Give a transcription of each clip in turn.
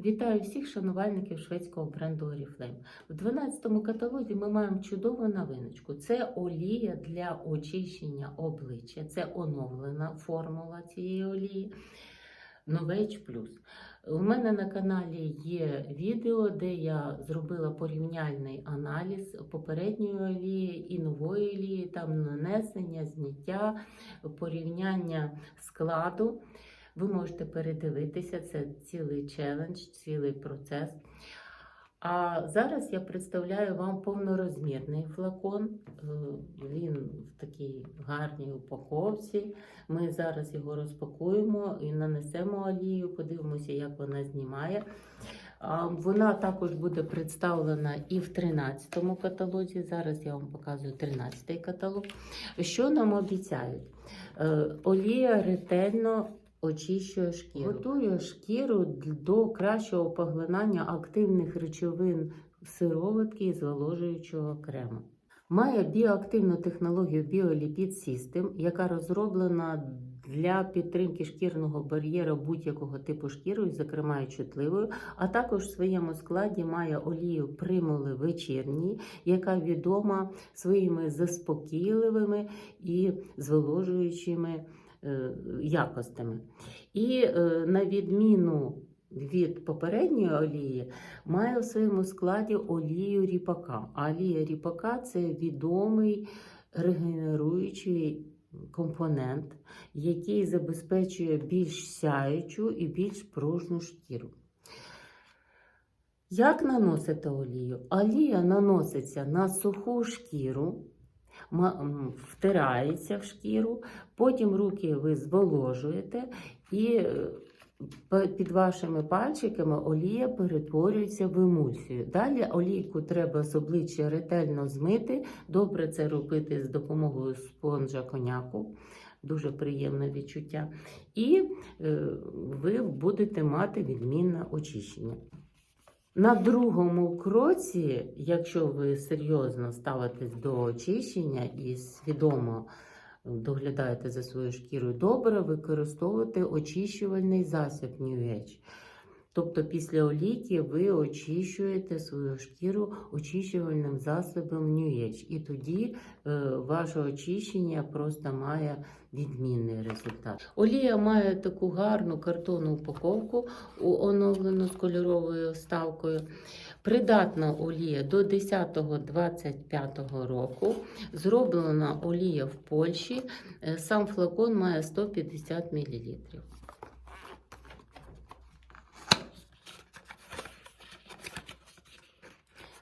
Вітаю всіх шанувальників шведського бренду Oriflame. В 12 каталозі ми маємо чудову новиночку. Це олія для очищення обличчя. Це оновлена формула цієї олії. Novage Plus. У мене на каналі є відео, де я зробила порівняльний аналіз попередньої олії і нової олії, там нанесення, зняття, порівняння складу. Ви можете передивитися, це цілий челендж, цілий процес. А зараз я представляю вам повнорозмірний флакон. Е, Він в такій гарній упаковці. Ми зараз його розпакуємо і нанесемо олію, подивимося, як вона знімає. Вона також буде представлена і в 13 му каталозі. Зараз я вам показую 13-й каталог. Що нам обіцяють? Е, Олія ретельно очищує шкіру. Готує шкіру до кращого поглинання активних речовин сироватки і зволожуючого крему. Має біоактивну технологію Biolipid System, яка розроблена для підтримки шкірного бар'єра будь-якого типу шкіри, зокрема і чутливою, а також в своєму складі має олію примули вечірній, яка відома своїми заспокійливими і зволожуючими якостями. І е, на відміну від попередньої олії, має у своєму складі олію ріпака. Олія ріпака це відомий регенеруючий компонент, який забезпечує більш сяючу і більш пружну шкіру. Як наносити олію? Олія наноситься на суху шкіру, втирається в шкіру, потім руки ви зволожуєте і е, під вашими пальчиками олія перетворюється в емульсію. Далі олійку треба з обличчя ретельно змити. Добре це робити з допомогою спонжа коняку. Дуже приємне відчуття. І е, ви будете мати відмінне очищення. На другому кроці, якщо ви серйозно ставитесь до очищення і свідомо доглядаєте за своєю шкірою, добре використовувати очищувальний засіб New Age. Тобто після олійки ви очищуєте свою шкіру очищувальним засобом New Age. І тоді е, ваше очищення просто має відмінний результат. Олія має таку гарну картонну упаковку, оновлену з кольоровою вставкою. Придатна олія до 10-25 року. Зроблена олія в Польщі. Е, Сам флакон має 150 мл.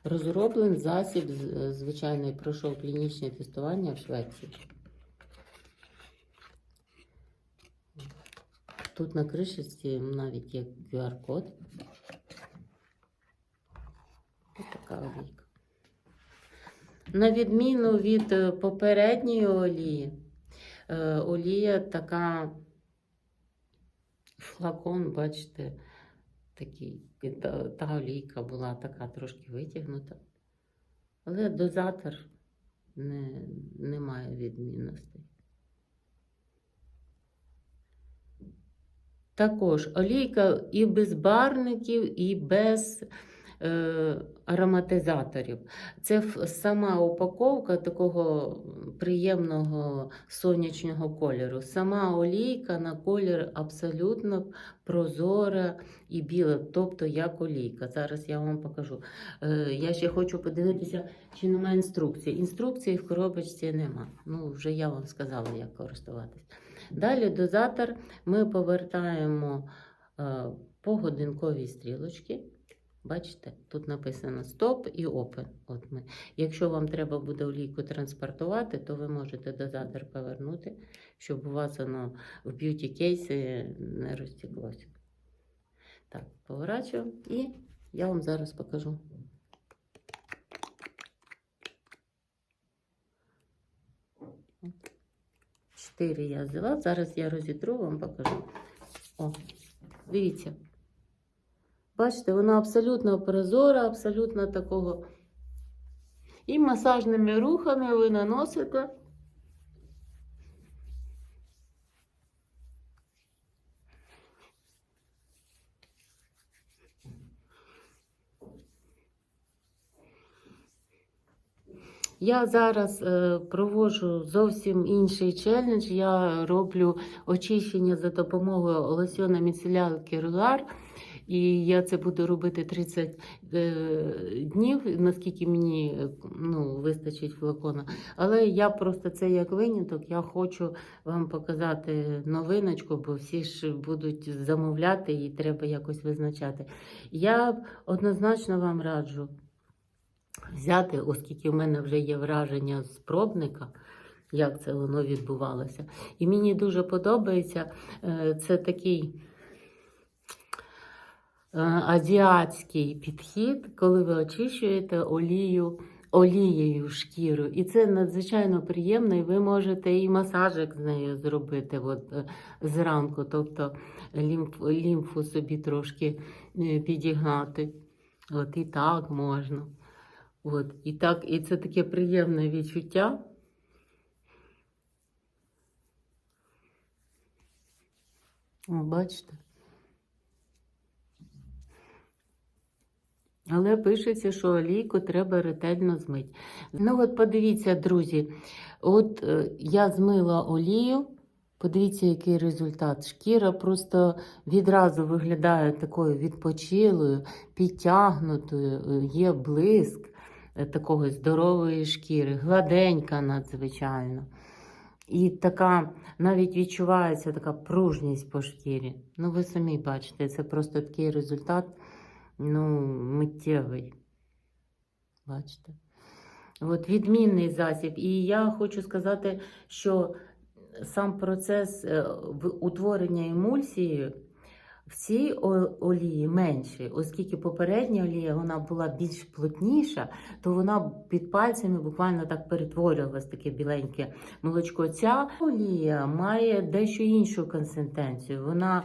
Розроблений засіб, з- звичайно, пройшов клінічне тестування в Швеції. Тут на кришечці навіть є QR-код. Ось така олійка. На відміну від е, попередньої олії, е, олія така флакон, бачите, такий. Та, олійка була така трошки витягнута. Але дозатор не, не має відмінностей. Також олійка і без барників, і без ароматизаторів. Це сама упаковка такого приємного сонячного кольору. Сама олійка на колір абсолютно прозора і біла, тобто як олійка. Зараз я вам покажу. Е, я ще хочу подивитися, чи немає інструкції. Інструкції в коробочці нема. Ну, вже я вам сказала, як користуватись. Далі дозатор ми повертаємо е, по годинковій стрілочці. Бачите, тут написано стоп і open. От ми. Якщо вам треба буде олійку транспортувати, то ви можете дозатор повернути, щоб у вас воно в б'юті кейсі не розтеклося. Так, поворачуємо і я вам зараз покажу. Чотири я взяла. Зараз я розітру, вам покажу. О, дивіться. Бачите, вона абсолютно прозора, абсолютно такого. І масажними рухами ви наносите. Я зараз е, проводжу зовсім інший челендж. Я роблю очищення за допомогою лосьона міцелялки Кірлар. І я це буду робити 30 е, днів, наскільки мені ну, вистачить флакона. Але я просто це як виняток. Я хочу вам показати новиночку, бо всі ж будуть замовляти і треба якось визначати. Я однозначно вам раджу взяти, оскільки в мене вже є враження з пробника, як це воно відбувалося. І мені дуже подобається е, це такий азіатський підхід, коли ви очищуєте олію. Олією шкіру, і це надзвичайно приємно, і ви можете і масажик з нею зробити от, е, зранку, тобто лімф, лімфу собі трошки е, підігнати. От і так можна. От, і так, і це таке приємне відчуття. Бачите? Але пишеться, що олійку треба ретельно змити. Ну, от подивіться, друзі, от е, я змила олію. Подивіться, який результат. Шкіра просто відразу виглядає такою відпочилою, підтягнутою, е, є блиск е, такої здорової шкіри, гладенька надзвичайно. І така навіть відчувається така пружність по шкірі. Ну, ви самі бачите, це просто такий результат ну, миттєвий. Бачите? От відмінний засіб. І я хочу сказати, що сам процес е, утворення емульсії в цій олії менший, оскільки попередня олія вона була більш плотніша, то вона під пальцями буквально так перетворювалась таке біленьке молочко. Ця олія має дещо іншу консистенцію. Вона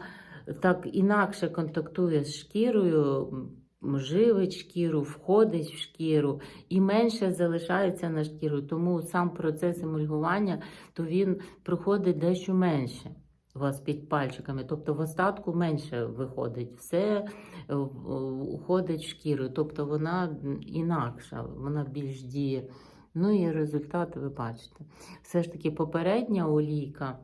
так інакше контактує з шкірою, живить шкіру, входить в шкіру і менше залишається на шкіру. Тому сам процес емульгування то він проходить дещо менше у вас під пальчиками. Тобто в остатку менше виходить. Все е, уходить в шкіру. Тобто вона інакша, вона більш діє. Ну і результат ви бачите. Все ж таки попередня олійка.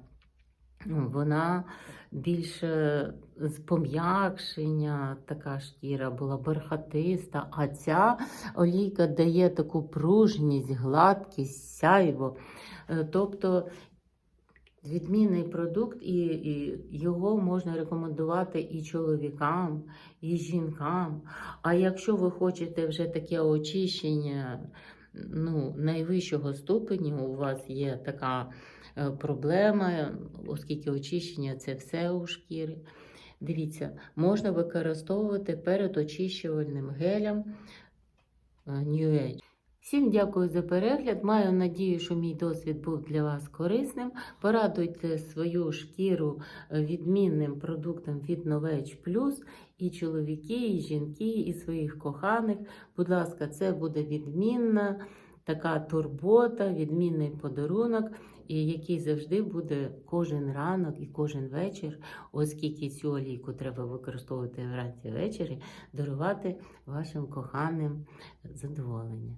Вона більше з пом'якшення, така шкіра була бархатиста, а ця олійка дає таку пружність, гладкість, сяйво. Е, Тобто відмінний продукт, і, і його можна рекомендувати і чоловікам, і жінкам. А якщо ви хочете вже таке очищення ну, найвищого ступеню, у вас є така проблема, оскільки очищення це все у шкірі. Дивіться, можна використовувати перед очищувальним гелем е, New Age. Всім дякую за перегляд. Маю надію, що мій досвід був для вас корисним. Порадуйте свою шкіру е, відмінним продуктом від Novage Plus і чоловіки, і жінки, і своїх коханих. Будь ласка, це буде відмінна така турбота, відмінний подарунок, і який завжди буде кожен ранок і кожен вечір, оскільки цю олійку треба використовувати вранці ввечері, дарувати вашим коханим задоволення.